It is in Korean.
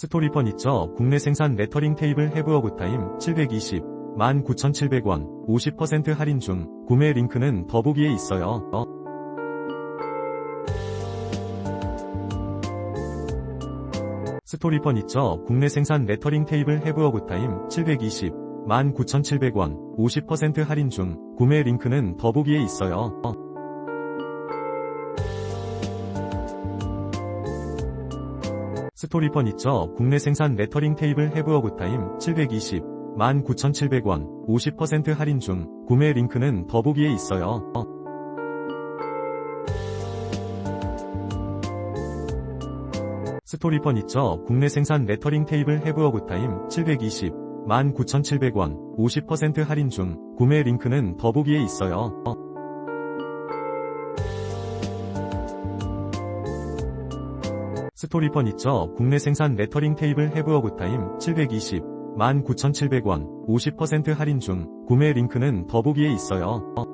스토리 퍼니처 국내 생산 레터링 테이블 해부어 굿타임 720 19,700원 50% 할인 중 구매 링크는 더보기에 있어요. 어. 스토리 퍼니처 국내 생산 레터링 테이블 해부어 굿타임 720 19,700원 50% 할인 중 구매 링크는 더보기에 있어요. 어. 스토리 퍼니처 국내 생산 레터링 테이블 해부어 굿타임 720 19,700원 50% 할인 중 구매 링크는 더보기에 있어요. 어. 스토리 퍼니처 국내 생산 레터링 테이블 해부어 굿타임 720 19,700원 50% 할인 중 구매 링크는 더보기에 있어요. 스토리 퍼니처 국내 생산 레터링 테이블 해부어 굿타임 720 19,700원 50% 할인 중 구매 링크는 더보기에 있어요. 어.